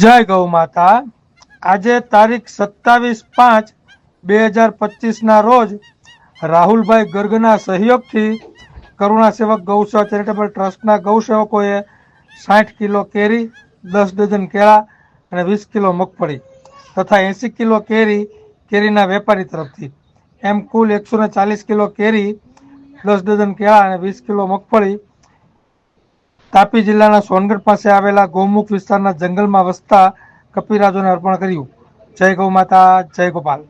જય ગૌ માતા. આજે તારીખ સત્તાવીસ પાંચ બે હજાર પચીસના રોજ રાહુલભાઈ ગર્ગના સહયોગથી કરુણા સેવક ગૌસેવા ચેરિટેબલ ટ્રસ્ટના ગૌસેવકોએ સાઠ કિલો કેરી, દસ ડઝન કેળા અને વીસ કિલો મગફળી તથા એંસી કિલો કેરી કેરીના વેપારી તરફથી. એમ કુલ એકસો ચાલીસ કિલો કેરી, દસ ડઝન કેળા અને વીસ કિલો મગફળી તાપી જિલ્લાના સોનગઢ પાસે આવેલા ગૌમુખ વિસ્તારના જંગલમાં વસતા કપિરાજોને અર્પણ કર્યું. જય ગૌ માતા, જય ગોપાલ.